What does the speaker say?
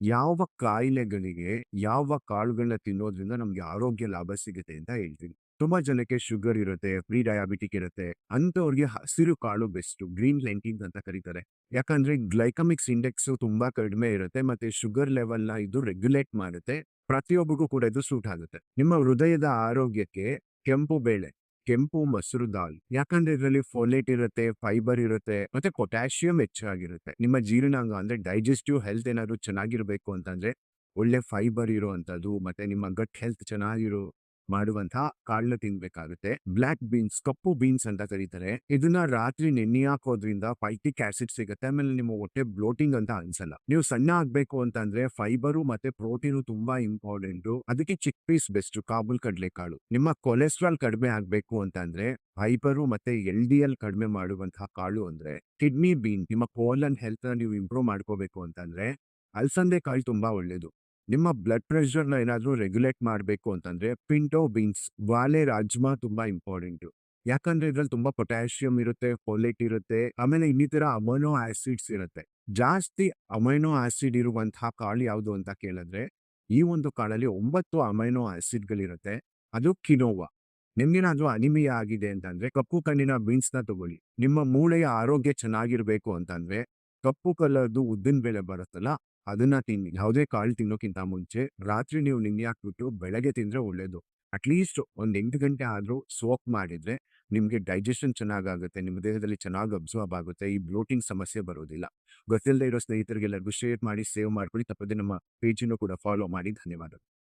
ಯಾವ ಕಾಯಿಲೆಗಳಿಗೆ ಯಾವ ಕಾಳುಗಳನ್ನ ತಿನ್ನೋದ್ರಿಂದ ನಮ್ಗೆ ಆರೋಗ್ಯ ಲಾಭ ಸಿಗುತ್ತೆ ಅಂತ ಹೇಳ್ತೀನಿ. ತುಂಬಾ ಜನಕ್ಕೆ ಶುಗರ್ ಇರುತ್ತೆ, ಪ್ರೀ ಡಯಾಬಿಟಿಕ್ ಇರುತ್ತೆ ಅಂತವ್ರಿಗೆ ಹಸಿರು ಕಾಳು ಬೆಸ್ಟ್, ಗ್ರೀನ್ ಲೆಂಟಿನ್ಸ್ ಅಂತ ಕರೀತಾರೆ. ಯಾಕಂದ್ರೆ ಗ್ಲೈಕಮಿಕ್ಸ್ ಇಂಡೆಕ್ಸ್ ತುಂಬಾ ಕಡಿಮೆ ಇರುತ್ತೆ ಮತ್ತೆ ಶುಗರ್ ಲೆವೆಲ್ನ ಇದು ರೆಗ್ಯುಲೇಟ್ ಮಾಡುತ್ತೆ ಪ್ರತಿಯೊಬ್ಬರಿಗೂ ಕೂಡ ಇದು ಸೂಟ್ ಆಗುತ್ತೆ. ನಿಮ್ಮ ಹೃದಯದ ಆರೋಗ್ಯಕ್ಕೆ ಕೆಂಪು ಬೇಳೆ ಕೆಂಪು ಮೊಸರು ದಾಲ್. ಯಾಕಂದ್ರೆ ಇದರಲ್ಲಿ ಫೋಲೇಟ್ ಇರುತ್ತೆ ಫೈಬರ್ ಇರುತ್ತೆ, ಮತ್ತೆ ಪೊಟ್ಯಾಷಿಯಂ ಹೆಚ್ಚಾಗಿರುತ್ತೆ. ನಿಮ್ಮ ಜೀರ್ಣಾಂಗ ಅಂದ್ರೆ ಡೈಜೆಸ್ಟಿವ್ ಹೆಲ್ತ್ ಏನಾದ್ರು ಚೆನ್ನಾಗಿರ್ಬೇಕು ಅಂತಂದ್ರೆ ಒಳ್ಳೆ ಫೈಬರ್ ಇರುವಂತದ್ದು ಮತ್ತೆ ನಿಮ್ಮ ಗಟ್ ಹೆಲ್ತ್ ಚೆನ್ನಾಗಿರೋ ಮಾಡುವಂತಹ ಕಾಳನ್ನ ತಿನ್ಬೇಕಾಗುತ್ತೆ. ಬ್ಲ್ಯಾಕ್ ಬೀನ್ಸ್, ಕಪ್ಪು ಬೀನ್ಸ್ ಅಂತ ಕರೀತಾರೆ. ಇದನ್ನ ರಾತ್ರಿ ನೆನ್ನೆ ಹಾಕೋದ್ರಿಂದ ಫೈಟಿಕ್ ಆಸಿಡ್ ಸಿಗುತ್ತೆ. ಆಮೇಲೆ ನಿಮ್ಮ ಹೊಟ್ಟೆ ಬ್ಲೋಟಿಂಗ್ ಅಂತ ಅನ್ಸಲ್ಲ. ನೀವು ಸಣ್ಣ ಆಗ್ಬೇಕು ಅಂತಂದ್ರೆ ಫೈಬರು ಮತ್ತೆ ಪ್ರೋಟೀನು ತುಂಬಾ ಇಂಪಾರ್ಟೆಂಟ್. ಅದಕ್ಕೆ ಚಿಕ್ ಪೀಸ್ ಬೆಸ್ಟ್, ಕಾಬೂಲ್ ಕಡಲೆಕಾಳು. ನಿಮ್ಮ ಕೊಲೆಸ್ಟ್ರಾಲ್ ಕಡಿಮೆ ಆಗ್ಬೇಕು ಅಂತಂದ್ರೆ ಫೈಬರು ಮತ್ತೆ ಎಲ್ ಡಿ ಎಲ್ ಕಡಿಮೆ ಮಾಡುವಂತಹ ಕಾಳು ಅಂದ್ರೆ ಕಿಡ್ನಿ ಬೀನ್, ನಿಮ್ಮ ಕೋಲನ್ ಹೆಲ್ತ್ ನೀವು ಇಂಪ್ರೂವ್ ಮಾಡ್ಕೋಬೇಕು ಅಂತಂದ್ರೆ ಅಲ್ಸಂದೆ ಕಾಳು ತುಂಬಾ ಒಳ್ಳೇದು. ನಿಮ್ಮ ಬ್ಲಡ್ ಪ್ರೆಷರ್ನ ಏನಾದರೂ ರೆಗ್ಯುಲೇಟ್ ಮಾಡಬೇಕು ಅಂತಂದ್ರೆ ಪಿಂಟೋ ಬೀನ್ಸ್ ವಾಲೆ ರಾಜ್ಮಾ ತುಂಬಾ ಇಂಪಾರ್ಟೆಂಟು ಯಾಕಂದ್ರೆ ಇದರಲ್ಲಿ ತುಂಬಾ ಪೊಟ್ಯಾಷಿಯಂ ಇರುತ್ತೆ ಫೋಲೇಟ್ ಇರುತ್ತೆ, ಆಮೇಲೆ ಇನ್ನಿತರ ಅಮೈನೋ ಆಸಿಡ್ಸ್ ಇರುತ್ತೆ. ಜಾಸ್ತಿ ಅಮೈನೋ ಆಸಿಡ್ ಇರುವಂತಹ ಕಾಳು ಯಾವುದು ಅಂತ ಕೇಳಿದ್ರೆ, ಈ ಒಂದು ಕಾಳಲ್ಲಿ ಒಂಬತ್ತು ಅಮೈನೋ ಆಸಿಡ್ಗಳಿರುತ್ತೆ ಅದು ಕಿನೋವಾ ನಿಮ್ಗೇನಾದ್ರೂ ಅನಿಮಿಯಾ ಆಗಿದೆ ಅಂತಂದ್ರೆ ಕಪ್ಪು ಕಣ್ಣಿನ ಬೀನ್ಸ್ನ ತಗೊಳ್ಳಿ. ನಿಮ್ಮ ಮೂಳೆಯ ಆರೋಗ್ಯ ಚೆನ್ನಾಗಿರ್ಬೇಕು ಅಂತಂದ್ರೆ ಕಪ್ಪು ಕಲರ್ದು ಉದ್ದಿನ ಬೆಲೆ ಬರುತ್ತಲ್ಲ ಅದನ್ನ ತಿನ್ನಿ. ಯಾವುದೇ ಕಾಳು ತಿನ್ನೋಕ್ಕಿಂತ ಮುಂಚೆ ರಾತ್ರಿ ನೀವು ನಿನ್ನೆ ಹಾಕ್ಬಿಟ್ಟು ಬೆಳಗ್ಗೆ ತಿಂದರೆ ಒಳ್ಳೇದು. ಅಟ್ಲೀಸ್ಟ್ ಒಂದು ಎಂಟು ಗಂಟೆ ಆದ್ರೂ ಸೋಪ್ ಮಾಡಿದ್ರೆ ನಿಮಗೆ ಡೈಜೆಷನ್ ಚೆನ್ನಾಗಾಗುತ್ತೆ, ನಿಮ್ಮ ದೇಹದಲ್ಲಿ ಚೆನ್ನಾಗಿ ಅಬ್ಸರ್ವ್ ಆಗುತ್ತೆ, ಈ ಬ್ಲೋಟಿಂಗ್ ಸಮಸ್ಯೆ ಬರೋದಿಲ್ಲ. ಗೊತ್ತಿಲ್ಲದೆ ಇರೋ ಸ್ನೇಹಿತರಿಗೆಲ್ಲರಿಗೂ ಶೇರ್ ಮಾಡಿ ಸೇವ್ ಮಾಡ್ಕೊಳ್ಳಿ. ತಪ್ಪದೆ ನಮ್ಮ ಪೇಜನ್ನು ಕೂಡ ಫಾಲೋ ಮಾಡಿ. ಧನ್ಯವಾದ